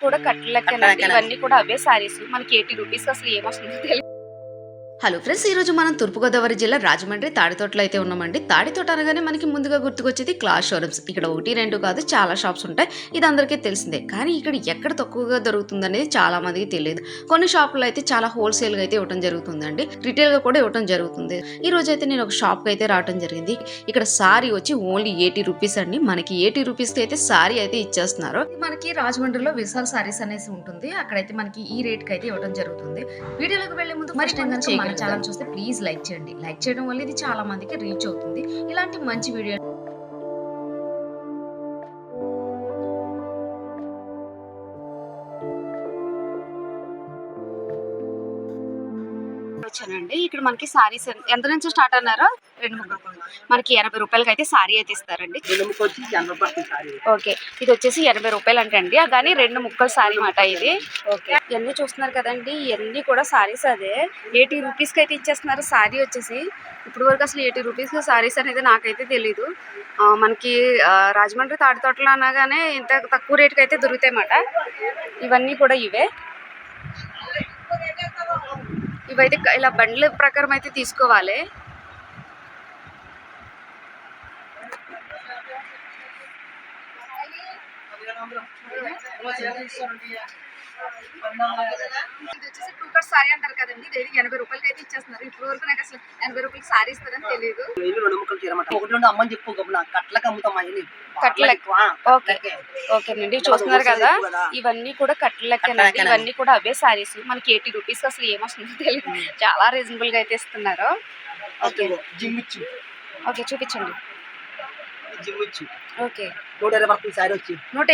కూడా కట్టలెక్కనండి ఇవన్నీ కూడా అవే సారీస్ మనకి ఎయిటీ రూపీస్ అసలు ఏమొస్తుందో తెలియదు హలో ఫ్రెండ్స్ ఈ రోజు మనం తూర్పుగోదావరి జిల్లా రాజమండ్రి తాడితోటలో అయితే ఉన్నామండి. తాడితోట అనగానే మనకి ముందుగా గుర్తుకొచ్చేది క్లాస్ షోరూమ్స్. ఇక్కడ ఒకటి రెండు కాదు చాలా షాప్స్ ఉంటాయి. ఇది అందరికీ తెలిసిందే. కానీ ఇక్కడ ఎక్కడ తక్కువగా దొరుకుతుంది అనేది చాలా మందికి తెలియదు. కొన్ని షాపుల్లో అయితే చాలా హోల్సేల్గా అయితే ఇవ్వడం జరుగుతుందండి. రిటైల్గా కూడా ఇవ్వడం జరుగుతుంది. ఈ రోజు అయితే నేను ఒక షాప్కి అయితే రావడం జరిగింది. ఇక్కడ సారీ వచ్చి ఓన్లీ ఎయిటీ రూపీస్ అండి. మనకి ఎయిటీ రూపీస్కి అయితే సారీ అయితే ఇచ్చేస్తున్నారు. మనకి రాజమండ్రిలో విశాల్ సారీస్ అనేసి ఉంటుంది. అక్కడైతే మనకి ఈ రేట్కి అయితే ఇవ్వడం జరుగుతుంది. వీడియోలోకి వెళ్ళే ముందు మరి మన ఛానల్ చూస్తే ప్లీజ్ లైక్ చేయండి. లైక్ చేయడం వల్ల ఇది చాలా మందికి రీచ్ అవుతుంది. ఇలాంటి మంచి వీడియో వచ్చానండి ఇక్కడ మనకి సారీస్ ఎంత నుంచి స్టార్ట్ అన్నారో? రెండు మనకి ఎనభై రూపాయలకి అయితే సారీ అయితే ఇస్తారండి. ఓకే. ఇది వచ్చేసి ఎనభై రూపాయలు అంటండి కానీ రెండు ముక్కలు సారీ మాట ఇది. ఓకే. ఇవన్నీ చూస్తున్నారు కదండి. ఇవన్నీ కూడా సారీస్ అదే. ఎయిటీ రూపీస్కి అయితే ఇచ్చేస్తున్నారు సారీ వచ్చేసి. ఇప్పుడు వరకు అసలు ఎయిటీ రూపీస్ సారీస్ అనేది నాకైతే తెలీదు. మనకి రాజమండ్రి తాడితోటలో అనగానే ఇంత తక్కువ రేటుకి అయితే దొరుకుతాయి అన్నమాట ఇవన్నీ కూడా ఇవే. ఇవైతే ఇలా బండ్ల ప్రకారం అయితే తీసుకోవాలి ఇది వచ్చేసి సారీ అంటారు కదండి. ఇది ఎనభై రూపాయలకి అయితే ఇచ్చేస్తున్నారు. ఇప్పుడు వరకు నాకు అసలు ఎనభై రూపాయలకి సారీ ఇస్తారని తెలియదు రెండు ముక్కలు చీరమాట ఒకటి రెండు అమ్మని చెప్పు గమ్మున కట్లకి అమ్ముతాం అయ్యి కట్లకి. ఓకే. ఓకేనండి చూస్తున్నారు కదా ఇవన్నీ కూడా కట్టలెక్కనండి. ఇవన్నీ కూడా అవే సారీస్. మనకి ఎయిటీ రూపీస్ అసలు ఏమొస్తుందో తెలియదు చాలా రీజనబుల్గా అయితే ఇస్తున్నారు. ఓకే. ఓకే చూపించండి. జిమ్మిచ్చు ఓకే. నూట ఇరవై పడుతుంది సారీ వచ్చి. నూట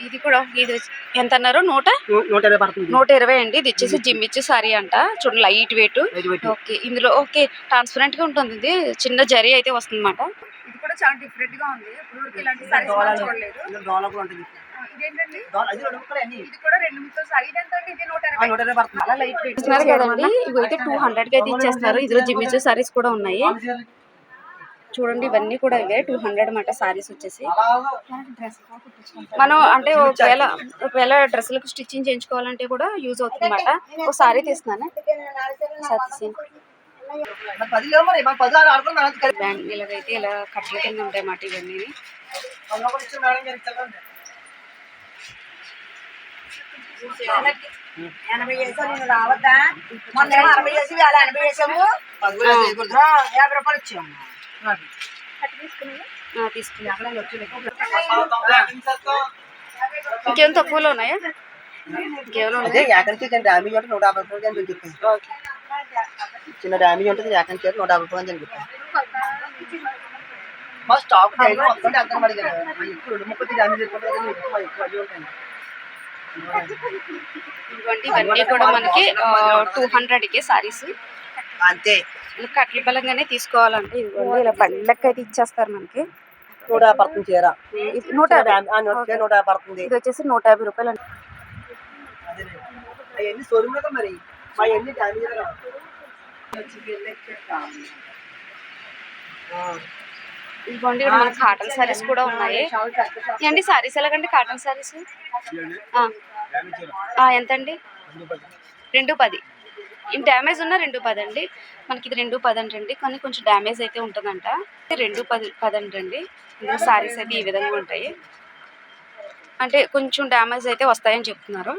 ఇది కూడా ఇది వచ్చి- ఎంత అన్నారు నూట? నూట ఇరవై పడుతుంది నూట ఇరవై అండి. ఇది వచ్చేసి జిమ్ ఇచ్చి సారీ అంట. చూడండి లైట్ వెయిట్. ఓకే. ఇందులో ఓకే ట్రాన్స్పరెంట్గా ఉంటుంది ఇది. చిన్న జరీ అయితే వస్తుంది అనమాట ఇది కూడా చాలా డిఫరెంట్గా ఉంది. ఇప్పుడు ఇలాంటి sarees మనం చూడలేదు. ఇంకా డోలా కూడా ఉంటుంది. ఇదేంటండి? డోలా- అది రెండు ముక్కలు అన్ని. ఇది కూడా రెండు ముక్కలు సారీ. ఇది ఎంత అండి? ఇది నూట ఆ, ఇరవై నూట ఇరవై పడుతుంది చాలా లైట్ వెయిట్ ఇస్తున్నారు కదండి ఇవి అయితే టూ హండ్రెడ్కి అయితే ఇచ్చేస్తున్నారు ఇందులో జిమ్మిచు సారీస్ కూడా ఉన్నాయి. చూడండి ఇవన్నీ కూడా ఇవే. టూ హండ్రెడ్ అన్నమాట సారీస్ వచ్చేసి. మనం అంటే ఒకవేళ ఒకవేళ డ్రెస్సులకు స్టిచ్చింగ్ చేయించుకోవాలంటే కూడా యూజ్ అవుతుంది అనమాట ఒక సారీ తీస్తున్నాను? ఇలాగైతే ఇలా కట్టల కింద ఉంటాయి అన్నమాట ఇవన్నీ. ఎనభై చేసావు నేను రావద్దా? మొన్న అరవై చేసి వేల ఎనభై చేసాము యాభై రూపాయలు ఇచ్చాము ఇంకేం తక్కువలో ఉన్నాయా? ఇంకేమైనా అదే ఉన్నాయా? ఏకంచి డ్యామేజ్ ఉంటే నూట యాభై రూపాయలు అని చెప్పి. ఓకే చిన్న డ్యామేజ్ ఉంటుంది ఏకంచి అయితే నూట యాభై రూపాయలు అని చెప్పి. మా స్టాక్ డైలీ మొత్తం అంతా మరి కదా. మా ఎక్కువ రెండు ముప్పై డ్యామేజ్ అయిపోతుంది కదా ఎక్కువ మా ఎక్కువ అయ్యి ఉంటాయి. ఇదిగోండి ఇవన్నీ కూడా మనకి టూ హండ్రెడ్కి సారీస్ అంతే. కట్ల బలంగానే తీసుకోవాలంటే ఇదిగోండి ఇలా బండ్లకి అయితే ఇచ్చేస్తారు మనకి. నూట యాభై పడుతుంది చీర. నూట యాభై నూట నూట యాభై పడుతుంది. ఇది వచ్చేసి నూట యాభై రూపాయలు అండి. అవన్నీ షోరూమ్ మరి. డ్యామేజ్ ఇదిగోండి ఇక్కడ మనకి కాటన్ సారీస్ కూడా ఉన్నాయి. ఏంటి సారీస్ ఎలాగండి కాటన్ సారీస్ ఎంత అండి రెండు పది. డ్యామేజ్ ఉన్న రెండు పది అండి మనకి ఇది రెండు పది అంటండి కానీ కొంచెం డ్యామేజ్ అయితే ఉంటుందంట. రెండు పది పది అంటండి సారీస్ అయితే ఈ విధంగా ఉంటాయి. అంటే కొంచెం డ్యామేజ్ అయితే వస్తాయని చెప్తున్నారు.